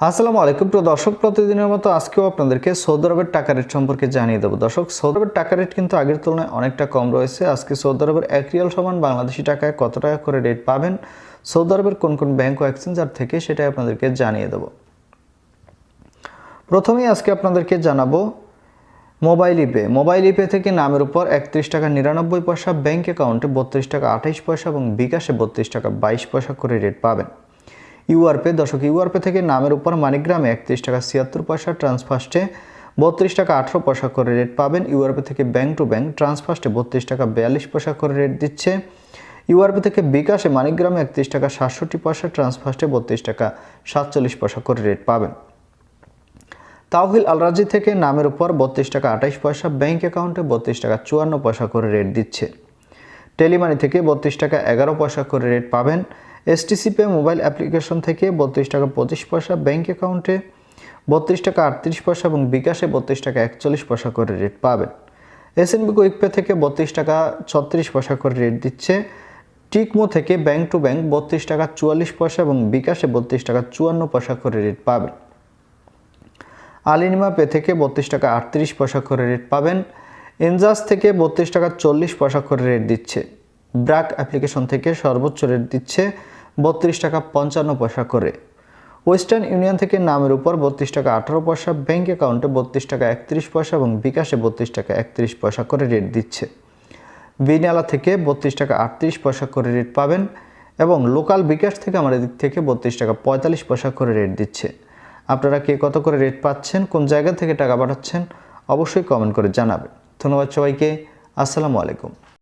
আসসালামু আলাইকুম প্রিয় দর্শক, প্রতিদিনের মতো আজকেও আপনাদেরকে সৌদি আরবের টাকা রেট সম্পর্কে জানিয়ে দেবো। দর্শক, সৌদি আরবের টাকা রেট কিন্তু আগের তুলনায় অনেকটা কম রয়েছে। আজকে সৌদি আরবের এক রিয়াল সমান বাংলাদেশি টাকায় কত টাকা করে রেট পাবেন? সৌদি আরবের কোন কোন ব্যাংক ও এক্সচেঞ্জার থেকে সেটাই আপনাদেরকে জানিয়ে দেবো। প্রথমেই আজকে আপনাদেরকে জানাব মোবাইল ইপে। মোবাইল ইপে থেকে নামের উপর একত্রিশ টাকা নিরানব্বই পয়সা ব্যাঙ্ক অ্যাকাউন্টে বত্রিশ টাকা আঠাইশ পয়সা এবং বিকাশে বত্রিশ টাকা বাইশ পয়সা করে রেট পাবেন। ইউআরপে দশক ইউআরপে থেকে নামের উপর মানিগ্রামে একত্রিশ টাকা ছিয়াত্তর পয়সা ট্রান্সফার্স্টে বত্রিশ টাকা আঠেরো পয়সা করে রেট পাবেন। ইউআরপে থেকে ব্যাংক টু ব্যাংক ট্রান্সফার্স্টে বত্রিশ টাকা বিয়াল্লিশ পয়সা করে রেট দিচ্ছে। ইউআরপি থেকে বিকাশে মানিগ্রামে একত্রিশ টাকা সাতষট্টি পয়সা ট্রান্সফার্স্টে বত্রিশ টাকা সাতচল্লিশ পয়সা করে রেট পাবেন। তাওহিল আলরাজি থেকে নামের উপর বত্রিশ টাকা আঠাইশ পয়সা, ব্যাংক অ্যাকাউন্টে বত্রিশ টাকা চুয়ান্ন পয়সা করে রেট দিচ্ছে। টেলিমানি থেকে বত্রিশ টাকা এগারো পয়সা করে রেট পাবেন। এসটিসি পে মোবাইল অ্যাপ্লিকেশন থেকে বত্রিশ টাকা পঁচিশ পয়সা ব্যাংক অ্যাকাউন্টে বত্রিশ টাকা আটত্রিশ পয়সা এবং বিকাশে বত্রিশ টাকা একচল্লিশ পয়সা করে রেট পাবেন। এসএনবি কুইক পে থেকে বত্রিশ টাকা ছত্রিশ পয়সা করে রেট দিচ্ছে। টিকমো থেকে ব্যাংক টু ব্যাংক বত্রিশ টাকা চুয়াল্লিশ পয়সা এবং বিকাশে বত্রিশ টাকা চুয়ান্ন পয়সা করে রেট পাবেন। আলিনিমা পে থেকে বত্রিশ টাকা আটত্রিশ পয়সা করে রেট পাবেন। এনজাস থেকে বত্রিশ টাকা চল্লিশ পয়সা করে রেট দিচ্ছে। ব্র্যাক অ্যাপ্লিকেশন থেকে সর্বোচ্চ রেট দিচ্ছে বত্রিশ টাকা পঞ্চান্ন পয়সা করে। ওয়েস্টার্ন ইউনিয়ন থেকে নামের উপর বত্রিশ টাকা আঠারো পয়সা ব্যাঙ্ক অ্যাকাউন্টে বত্রিশ টাকা একত্রিশ পয়সা এবং বিকাশে বত্রিশ টাকা একত্রিশ পয়সা করে রেট দিচ্ছে। বিনালা থেকে বত্রিশ টাকা আটত্রিশ পয়সা করে রেট পাবেন এবং লোকাল বিকাশ থেকে আমাদের দিক থেকে বত্রিশ টাকা পঁয়তাল্লিশ পয়সা করে রেট দিচ্ছে। আপনারা কে কত করে রেট পাচ্ছেন, কোন জায়গা থেকে টাকা পাঠাচ্ছেন, অবশ্যই কমেন্ট করে জানাবেন। ধন্যবাদ সবাইকে, আসসালামু আলাইকুম।